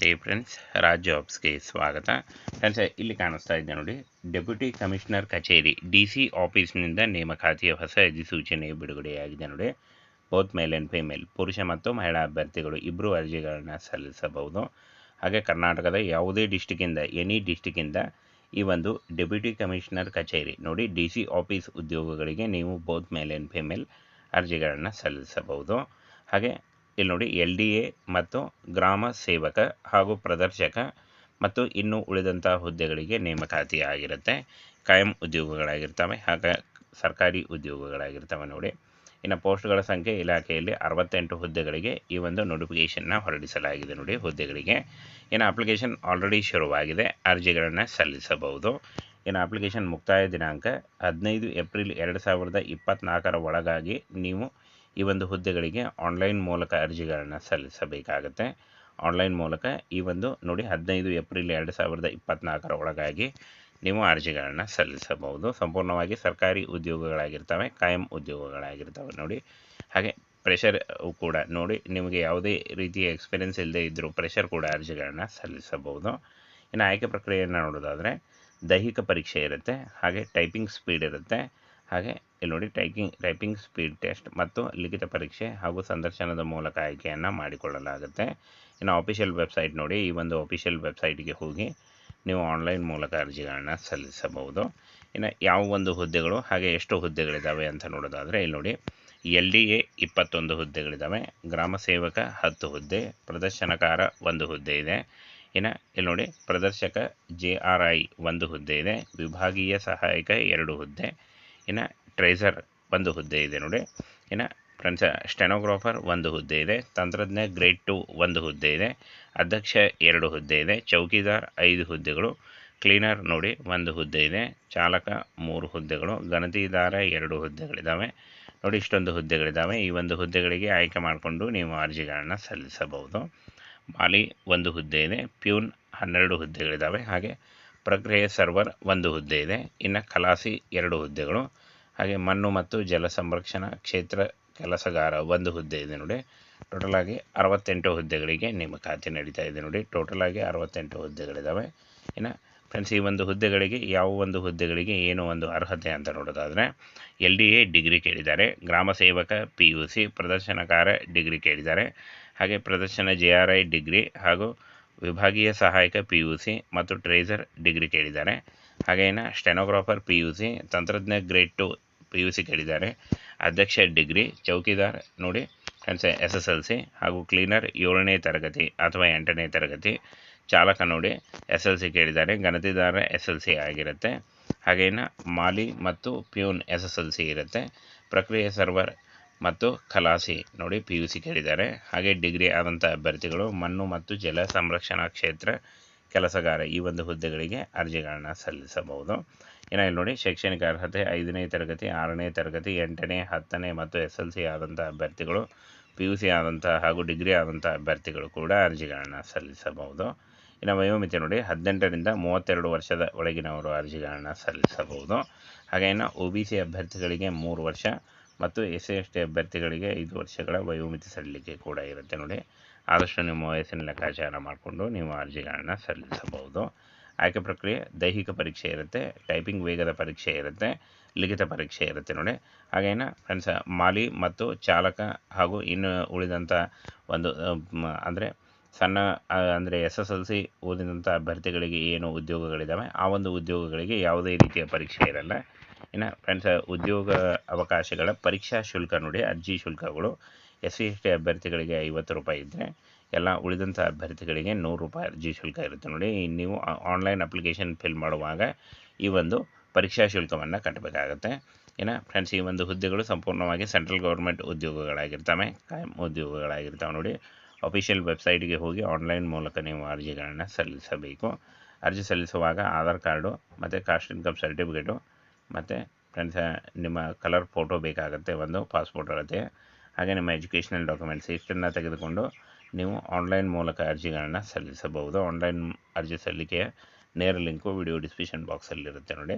ನಮಸ್ತೆ ಫ್ರೆಂಡ್ಸ್ ರಾಜ್ ಜಾಬ್ಸ್ಗೆ ಸ್ವಾಗತ ಫ್ರೆಂಡ್ಸ್ ಇಲ್ಲಿ ಕಾಣಿಸ್ತಾ ಇದೆ ನೋಡಿ. ಡೆಪ್ಯೂಟಿ ಕಮಿಷನರ್ ಕಚೇರಿ ಡಿ ಸಿ ಆಫೀಸ್ನಿಂದ ನೇಮಕಾತಿಯ ಹೊಸ ಅಧಿಸೂಚನೆ ಬಿಡುಗಡೆಯಾಗಿದೆ ನೋಡಿ. ಬೋತ್ ಮೇಲ್ ಆ್ಯಂಡ್ ಫಿಮೇಲ್ ಪುರುಷ ಮತ್ತು ಮಹಿಳಾ ಅಭ್ಯರ್ಥಿಗಳು ಇಬ್ಬರು ಅರ್ಜಿಗಳನ್ನು ಸಲ್ಲಿಸಬಹುದು. ಹಾಗೆ ಕರ್ನಾಟಕದ ಯಾವುದೇ ಡಿಸ್ಟಿಕ್ಕಿಂದ ಎನಿ ಡಿಸ್ಟಿಕ್ಕಿಂದ ಈ ಒಂದು ಡೆಪ್ಯೂಟಿ ಕಮಿಷನರ್ ಕಚೇರಿ ನೋಡಿ ಡಿ ಸಿ ಆಫೀಸ್ ಉದ್ಯೋಗಗಳಿಗೆ ನೀವು ಬೋತ್ ಮೇಲ್ ಆ್ಯಂಡ್ ಫಿಮೇಲ್ ಅರ್ಜಿಗಳನ್ನು ಸಲ್ಲಿಸಬಹುದು. ಹಾಗೆ ಇಲ್ಲಿ ನೋಡಿ ಎಲ್ ಡಿ ಎ ಮತ್ತು ಗ್ರಾಮ ಸೇವಕ ಹಾಗೂ ಪ್ರದರ್ಶಕ ಮತ್ತು ಇನ್ನು ಉಳಿದಂತಹ ಹುದ್ದೆಗಳಿಗೆ ನೇಮಕಾತಿ ಆಗಿರುತ್ತೆ ಕಾಯಂ ಉದ್ಯೋಗಗಳಾಗಿರ್ತವೆ ಹಾಗೆ ಸರ್ಕಾರಿ ಉದ್ಯೋಗಗಳಾಗಿರ್ತವೆ ನೋಡಿ. ಇನ್ನು ಪೋಸ್ಟ್ಗಳ ಸಂಖ್ಯೆ ಇಲಾಖೆಯಲ್ಲಿ ಅರವತ್ತೆಂಟು ಹುದ್ದೆಗಳಿಗೆ ಈ ಒಂದು ನೋಟಿಫಿಕೇಷನ್ನ ಹೊರಡಿಸಲಾಗಿದೆ ನೋಡಿ ಹುದ್ದೆಗಳಿಗೆ. ಇನ್ನು ಅಪ್ಲಿಕೇಶನ್ ಆಲ್ರೆಡಿ ಶುರುವಾಗಿದೆ, ಅರ್ಜಿಗಳನ್ನು ಸಲ್ಲಿಸಬಹುದು. ಇನ್ನು ಅಪ್ಲಿಕೇಶನ್ ಮುಕ್ತಾಯ ದಿನಾಂಕ ಹದಿನೈದು ಏಪ್ರಿಲ್ ಎರಡು ಸಾವಿರದ ಇಪ್ಪತ್ತ್ನಾಲ್ಕರ ಒಳಗಾಗಿ ನೀವು ಈ ಒಂದು ಹುದ್ದೆಗಳಿಗೆ ಆನ್ಲೈನ್ ಮೂಲಕ ಅರ್ಜಿಗಳನ್ನು ಸಲ್ಲಿಸಬೇಕಾಗತ್ತೆ. ಆನ್ಲೈನ್ ಮೂಲಕ ಈ ಒಂದು ನೋಡಿ ಹದಿನೈದು ಏಪ್ರಿಲ್ ಎರಡು ಸಾವಿರದ ಇಪ್ಪತ್ತ್ನಾಲ್ಕರ ಒಳಗಾಗಿ ನೀವು ಅರ್ಜಿಗಳನ್ನು ಸಲ್ಲಿಸಬಹುದು. ಸಂಪೂರ್ಣವಾಗಿ ಸರ್ಕಾರಿ ಉದ್ಯೋಗಗಳಾಗಿರ್ತವೆ, ಕಾಯಂ ಉದ್ಯೋಗಗಳಾಗಿರ್ತವೆ ನೋಡಿ. ಹಾಗೆ ಪ್ರೆಷರ್ ಕೂಡ ನೋಡಿ, ನಿಮಗೆ ಯಾವುದೇ ರೀತಿಯ ಎಕ್ಸ್ಪೀರಿಯೆನ್ಸ್ ಇಲ್ಲದೆ ಇದ್ದರೂ ಪ್ರೆಷರ್ ಕೂಡ ಅರ್ಜಿಗಳನ್ನು ಸಲ್ಲಿಸಬಹುದು. ಇನ್ನು ಆಯ್ಕೆ ಪ್ರಕ್ರಿಯೆಯನ್ನು ನೋಡೋದಾದರೆ ದೈಹಿಕ ಪರೀಕ್ಷೆ ಇರುತ್ತೆ, ಹಾಗೆ ಟೈಪಿಂಗ್ ಸ್ಪೀಡ್ ಇರುತ್ತೆ ಹಾಗೆ ಇಲ್ಲಿ ನೋಡಿ ಟೈಪಿಂಗ್ ಟೈಪಿಂಗ್ ಸ್ಪೀಡ್ ಟೆಸ್ಟ್ ಮತ್ತು ಲಿಖಿತ ಪರೀಕ್ಷೆ ಹಾಗೂ ಸಂದರ್ಶನದ ಮೂಲಕ ಆಯ್ಕೆಯನ್ನು ಮಾಡಿಕೊಳ್ಳಲಾಗುತ್ತೆ. ಇನ್ನು ಆಫಿಷಿಯಲ್ ವೆಬ್ಸೈಟ್ ನೋಡಿ, ಈ ಒಂದು ಆಫಿಷಿಯಲ್ ವೆಬ್ಸೈಟ್ಗೆ ಹೋಗಿ ನೀವು ಆನ್ಲೈನ್ ಮೂಲಕ ಅರ್ಜಿಗಳನ್ನು ಸಲ್ಲಿಸಬಹುದು. ಇನ್ನು ಯಾವ ಒಂದು ಹುದ್ದೆಗಳು, ಹಾಗೆ ಎಷ್ಟು ಹುದ್ದೆಗಳಿದ್ದಾವೆ ಅಂತ ನೋಡೋದಾದರೆ, ಇಲ್ಲಿ ನೋಡಿ ಎಲ್ ಡಿ ಎ ಇಪ್ಪತ್ತೊಂದು ಹುದ್ದೆಗಳಿದ್ದಾವೆ ಗ್ರಾಮ ಸೇವಕ ಹತ್ತು ಹುದ್ದೆ, ಪ್ರದರ್ಶನಕಾರ ಒಂದು ಹುದ್ದೆ ಇದೆ. ಇನ್ನು ಇಲ್ಲಿ ನೋಡಿ ಪ್ರದರ್ಶಕ ಜೆ ಆರ್ ಐ ಒಂದು ಹುದ್ದೆ ಇದೆ, ವಿಭಾಗೀಯ ಸಹಾಯಕ ಎರಡು ಹುದ್ದೆ ಇನ್ನು ಟ್ರೇಸರ್ ಒಂದು ಹುದ್ದೆ ಇದೆ ನೋಡಿ. ಇನ್ನು ಫ್ರೆಂಡ್ಸ್ ಸ್ಟೆನೋಗ್ರಾಫರ್ ಒಂದು ಹುದ್ದೆ ಇದೆ. ತಂತ್ರಜ್ಞ ಗ್ರೇಡ್ ಟು ಒಂದು ಹುದ್ದೆ ಇದೆ. ಅಧ್ಯಕ್ಷ ಎರಡು ಹುದ್ದೆ ಇದೆ. ಚೌಕಿದಾರ್ ಐದು ಹುದ್ದೆಗಳು. ಕ್ಲೀನರ್ ನೋಡಿ ಒಂದು ಹುದ್ದೆ ಇದೆ. ಚಾಲಕ ಮೂರು ಹುದ್ದೆಗಳು. ಗಣತಿದಾರ ಎರಡು ಹುದ್ದೆಗಳಿದ್ದಾವೆ ನೋಡಿ ಇಷ್ಟೊಂದು ಹುದ್ದೆಗಳಿದ್ದಾವೆ ಈ ಒಂದು ಹುದ್ದೆಗಳಿಗೆ ಆಯ್ಕೆ ಮಾಡಿಕೊಂಡು ನೀವು ಅರ್ಜಿಗಳನ್ನು ಸಲ್ಲಿಸಬಹುದು. ಮಾಲಿ ಒಂದು ಹುದ್ದೆ ಇದೆ. ಪ್ಯೂನ್ ಹನ್ನೆರಡು ಹುದ್ದೆಗಳಿದ್ದಾವೆ ಹಾಗೆ ಪ್ರಕ್ರಿಯೆ ಸರ್ವರ್ ಒಂದು ಹುದ್ದೆ ಇದೆ. ಇನ್ನು ಕಲಾಸಿ ಎರಡು ಹುದ್ದೆಗಳು. ಹಾಗೆ ಮಣ್ಣು ಮತ್ತು ಜಲ ಸಂರಕ್ಷಣಾ ಕ್ಷೇತ್ರ ಕೆಲಸಗಾರ ಒಂದು ಹುದ್ದೆ ಇದೆ ನೋಡಿ. ಟೋಟಲ್ ಆಗಿ ಅರವತ್ತೆಂಟು ಹುದ್ದೆಗಳಿಗೆ ನೇಮಕಾತಿ ನಡೀತಾ ಇದೆ ನೋಡಿ. ಟೋಟಲ್ ಆಗಿ ಅರವತ್ತೆಂಟು ಹುದ್ದೆಗಳಿದ್ದಾವೆ ಇನ್ನು ಫ್ರೆಂಡ್ಸ್ ಈ ಒಂದು ಹುದ್ದೆಗಳಿಗೆ ಯಾವ ಒಂದು ಹುದ್ದೆಗಳಿಗೆ ಏನು ಒಂದು ಅರ್ಹತೆ ಅಂತ ನೋಡೋದಾದರೆ, ಎಲ್ ಡಿ ಎ ಡಿಗ್ರಿ ಕೇಳಿದ್ದಾರೆ. ಗ್ರಾಮ ಸೇವಕ ಪಿ ಯು ಸಿ ಪ್ರದರ್ಶನಕಾರ ಡಿಗ್ರಿ ಕೇಳಿದ್ದಾರೆ. ಹಾಗೆ ಪ್ರದರ್ಶನ ಜೆ ಆರ್ ಐ ಡಿಗ್ರಿ ಹಾಗೂ ವಿಭಾಗೀಯ ಸಹಾಯಕ ಪಿ ಯು ಸಿ ಮತ್ತು ಟ್ರೇಸರ್ ಡಿಗ್ರಿ ಕೇಳಿದ್ದಾರೆ. ಹಾಗೇನ stenographer P U C ತಂತ್ರಜ್ಞ grade two P U C ಕೇಳಿದ್ದಾರೆ. ಅಧ್ಯಕ್ಷ ಡಿಗ್ರಿ ಚೌಕಿದಾರ್ ನೋಡಿ. Friends S S L C ಹಾಗೂ ಕ್ಲೀನರ್ ಏಳನೇ ತರಗತಿ ಅಥವಾ ಎಂಟನೇ ತರಗತಿ ಚಾಲಕ ನೋಡಿ. ಎಸ್ ಎಲ್ ಸಿ ಕೇಳಿದ್ದಾರೆ. ಗಣತಿದಾರ ಎಸ್ ಎಲ್ ಸಿ ಆಗಿರುತ್ತೆ. ಹಾಗೇನ ಮಾಲಿ ಮತ್ತು peon S S L C ಇರುತ್ತೆ. ಪ್ರಕ್ರಿಯೆ ಸರ್ವರ್ ಮತ್ತು ಖಲಾಸಿ. ನೋಡಿ ಪಿ ಯು ಸಿ ಕೇಳಿದ್ದಾರೆ. ಹಾಗೆ ಡಿಗ್ರಿ ಆದಂಥ ಅಭ್ಯರ್ಥಿಗಳು ಮಣ್ಣು ಮತ್ತು ಜಲ ಸಂರಕ್ಷಣಾ ಕ್ಷೇತ್ರ ಕೆಲಸಗಾರ ಈ ಒಂದು ಹುದ್ದೆಗಳಿಗೆ ಅರ್ಜಿಗಳನ್ನು ಸಲ್ಲಿಸಬಹುದು. ಇನ್ನು ಇಲ್ಲಿ ನೋಡಿ, ಶೈಕ್ಷಣಿಕ ಅರ್ಹತೆ ಐದನೇ ತರಗತಿ, ಆರನೇ ತರಗತಿ, ಎಂಟನೇ, ಹತ್ತನೇ ಮತ್ತು ಎಸ್ ಎಲ್ ಸಿ ಆದಂಥ ಅಭ್ಯರ್ಥಿಗಳು ಪಿ ಯು ಸಿ ಆದಂಥ ಹಾಗೂ ಡಿಗ್ರಿ ಆದಂಥ ಅಭ್ಯರ್ಥಿಗಳು ಕೂಡ ಅರ್ಜಿಗಳನ್ನು ಸಲ್ಲಿಸಬಹುದು. ಇನ್ನು ವಯೋಮಿತಿ ನೋಡಿ, ಹದಿನೆಂಟರಿಂದ ಮೂವತ್ತೆರಡು ವರ್ಷದ ಒಳಗಿನವರು ಅರ್ಜಿಗಳನ್ನು ಸಲ್ಲಿಸಬಹುದು. ಹಾಗೆ ಇನ್ನು ಒ ಬಿ ಸಿ ಅಭ್ಯರ್ಥಿಗಳಿಗೆ ಮೂರು ವರ್ಷ ಮತ್ತು ಎಸ್ ಸಿ ಎಸ್ ಟಿ ಅಭ್ಯರ್ಥಿಗಳಿಗೆ ಐದು ವರ್ಷಗಳ ವಯೋಮಿತಿ ಸಡಿಲಿಕೆ ಕೂಡ ಇರುತ್ತೆ ನೋಡಿ. ಆದಷ್ಟು ನಿಮ್ಮ ವಯಸ್ಸಿನ ಲೆಕ್ಕಾಚಾರ ಮಾಡಿಕೊಂಡು ನೀವು ಅರ್ಜಿಗಳನ್ನು ಸಲ್ಲಿಸಬಹುದು. ಆಯ್ಕೆ ಪ್ರಕ್ರಿಯೆ, ದೈಹಿಕ ಪರೀಕ್ಷೆ ಇರುತ್ತೆ, ಟೈಪಿಂಗ್ ವೇಗದ ಪರೀಕ್ಷೆ ಇರುತ್ತೆ, ಲಿಖಿತ ಪರೀಕ್ಷೆ ಇರುತ್ತೆ ನೋಡಿ. ಹಾಗೇನ ಫ್ರೆಂಡ್ಸ್ ಮಾಲಿ ಮತ್ತು ಚಾಲಕ ಹಾಗೂ ಇನ್ನು ಉಳಿದಂಥ ಒಂದು ಅಂದರೆ ಸಣ್ಣ ಅಂದರೆ ಎಸ್ ಎಸ್ ಎಲ್ ಸಿ ಓದಿದಂಥ ಅಭ್ಯರ್ಥಿಗಳಿಗೆ ಏನು ಉದ್ಯೋಗಗಳಿದ್ದಾವೆ, ಆ ಒಂದು ಉದ್ಯೋಗಗಳಿಗೆ ಯಾವುದೇ ರೀತಿಯ ಪರೀಕ್ಷೆ ಇರಲ್ಲ. ಇನ್ನು ಫ್ರೆಂಡ್ಸ್ ಉದ್ಯೋಗ ಅವಕಾಶಗಳ ಪರೀಕ್ಷಾ ಶುಲ್ಕ ನೋಡಿ, ಅರ್ಜಿ ಶುಲ್ಕಗಳು, ಎಸ್ ಸಿ ಎಸ್ ಟಿ ಅಭ್ಯರ್ಥಿಗಳಿಗೆ ಐವತ್ತು ರೂಪಾಯಿ ಇದ್ದರೆ ಎಲ್ಲ ಉಳಿದಂಥ ಅಭ್ಯರ್ಥಿಗಳಿಗೆ ನೂರು ರೂಪಾಯಿ ಅರ್ಜಿ ಶುಲ್ಕ ಇರುತ್ತೆ ನೋಡಿ. ನೀವು ಆನ್ಲೈನ್ ಅಪ್ಲಿಕೇಶನ್ ಫಿಲ್ ಮಾಡುವಾಗ ಈ ಒಂದು ಪರೀಕ್ಷಾ ಶುಲ್ಕವನ್ನು ಕಟ್ಟಬೇಕಾಗತ್ತೆ. ಇನ್ನು ಫ್ರೆಂಡ್ಸ್ ಈ ಒಂದು ಹುದ್ದೆಗಳು ಸಂಪೂರ್ಣವಾಗಿ ಸೆಂಟ್ರಲ್ ಗೌರ್ಮೆಂಟ್ ಉದ್ಯೋಗಗಳಾಗಿರ್ತವೆ, ಕಾಯಂ ಉದ್ಯೋಗಗಳಾಗಿರ್ತವೆ ನೋಡಿ. ಅಫಿಷಿಯಲ್ ವೆಬ್ಸೈಟ್ಗೆ ಹೋಗಿ ಆನ್ಲೈನ್ ಮೂಲಕ ನೀವು ಅರ್ಜಿಗಳನ್ನು ಸಲ್ಲಿಸಬೇಕು. ಅರ್ಜಿ ಸಲ್ಲಿಸುವಾಗ ಆಧಾರ್ ಕಾರ್ಡು, ಮತ್ತು ಕಾಸ್ಟ್ ಇನ್ಕಮ್ ಸರ್ಟಿಫಿಕೇಟು ಮತ್ತು ಫ್ರೆಂಡ್ಸ್ ನಿಮ್ಮ ಕಲರ್ ಫೋಟೋ ಬೇಕಾಗುತ್ತೆ, ಒಂದು ಪಾಸ್ಪೋರ್ಟ್ ಅಳತೆ, ಹಾಗೆ ನಿಮ್ಮ ಎಜುಕೇಷನಲ್ ಡಾಕ್ಯುಮೆಂಟ್ಸ್ ಇಷ್ಟನ್ನು ತೆಗೆದುಕೊಂಡು ನೀವು ಆನ್ಲೈನ್ ಮೂಲಕ ಅರ್ಜಿಗಳನ್ನು ಸಲ್ಲಿಸಬಹುದು. ಆನ್ಲೈನ್ ಅರ್ಜಿ ಸಲ್ಲಿಕೆಯ ನೇರ ಲಿಂಕು ವಿಡಿಯೋ ಡಿಸ್ಕ್ರಿಪ್ಷನ್ ಬಾಕ್ಸಲ್ಲಿರುತ್ತೆ ನೋಡಿ.